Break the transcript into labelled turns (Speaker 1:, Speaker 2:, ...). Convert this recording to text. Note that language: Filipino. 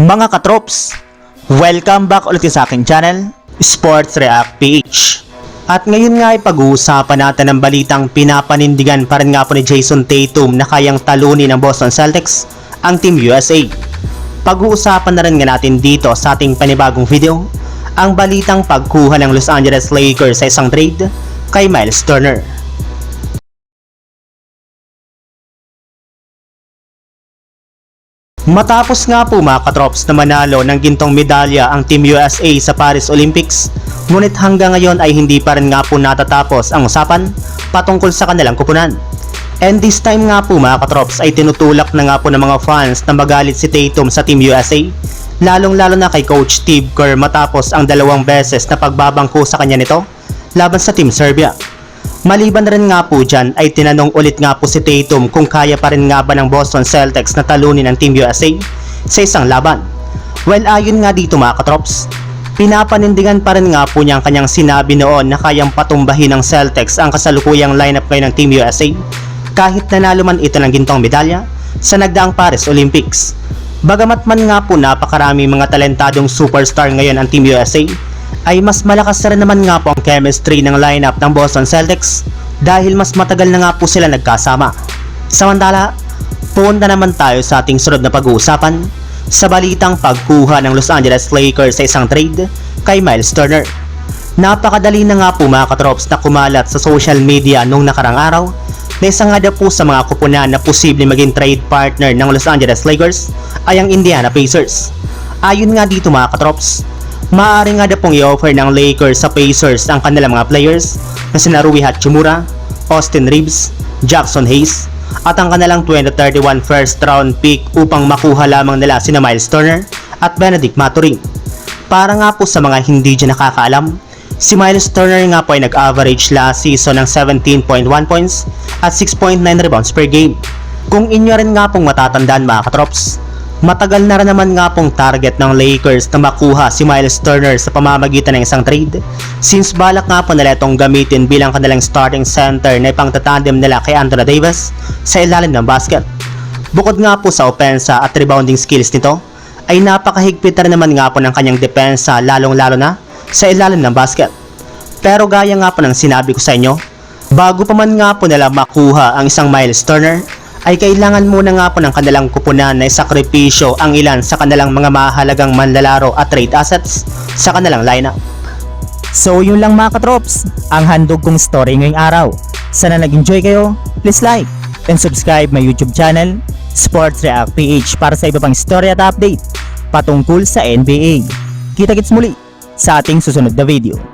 Speaker 1: Mga katrops, welcome back ulit sa aking channel, Sports React PH. At ngayon nga ay pag-uusapan natin ang balitang pinapanindigan pa rin nga po ni Jason Tatum na kayang talunin ng Boston Celtics ang Team USA. Pag-uusapan na rin nga natin dito sa ating panibagong video ang balitang pagkuha ng Los Angeles Lakers sa isang trade kay Miles Turner. Matapos nga po mga katrops na manalo ng gintong medalya ang Team USA sa Paris Olympics, ngunit hanggang ngayon ay hindi pa rin nga po natatapos ang usapan patungkol sa kanilang kupunan. And this time nga po mga katrops ay tinutulak na nga po ng mga fans na magalit si Tatum sa Team USA, lalong lalo na kay Coach Steve Kerr matapos ang dalawang beses na pagbabangko sa kanya nito laban sa Team Serbia. Maliban rin nga po dyan ay tinanong ulit nga po si Tatum kung kaya pa rin nga ba ng Boston Celtics na talunin ang Team USA sa isang laban. Well ayon nga dito mga katrops, pinapanindigan pa rin nga po niya ang kanyang sinabi noon na kayang patumbahin ng Celtics ang kasalukuyang lineup ngayon ng Team USA kahit nanalo man ito ng gintong medalya sa nagdaang Paris Olympics. Bagamat man nga po napakarami mga talentadong superstar ngayon ang Team USA, ay mas malakas rin naman nga po ang chemistry ng lineup ng Boston Celtics dahil mas matagal na nga po sila nagkasama. Samantala, punta naman tayo sa ating sunod na pag-uusapan sa balitang pagkuha ng Los Angeles Lakers sa isang trade kay Miles Turner. Napakadali na nga po mga katrops na kumalat sa social media nung nakarang araw na isa nga po sa mga kupunan na posible maging trade partner ng Los Angeles Lakers ay ang Indiana Pacers. Ayon nga dito mga katrops, maaari nga daw pong i-offer ng Lakers sa Pacers ang kanilang mga players na sina Rui Hachimura, Austin Reeves, Jackson Hayes, at ang kanilang 2031 first round pick upang makuha lamang nila sina Miles Turner at Benedict Maturin. Para nga po sa mga hindi dyan nakakaalam, si Miles Turner nga po ay nag-average last season ng 17.1 points at 6.9 rebounds per game. Kung inyo rin nga pong matatandaan mga katrops, matagal na rin naman nga pong target ng Lakers na makuha si Miles Turner sa pamamagitan ng isang trade since balak nga po nila itong gamitin bilang kanilang starting center na ipangtatandem nila kay Anthony Davis sa ilalim ng basket. Bukod nga po sa opensa at rebounding skills nito, ay napakahigpit na naman nga po ng kanyang depensa lalong lalo na sa ilalim ng basket. Pero gaya nga po ng sinabi ko sa inyo, bago pa man nga po nila makuha ang isang Miles Turner, ay kailangan muna nga po ng kanilang kupunan na isakripisyo ang ilan sa kanilang mga mahalagang manlalaro at trade assets sa kanilang lineup.
Speaker 2: So yun lang mga katrops, ang handog kong story ngayong araw. Sana nag-enjoy kayo, please like and subscribe my YouTube channel, Sports React PH para sa iba pang story at update patungkol sa NBA. Kita-kits muli sa ating susunod na video.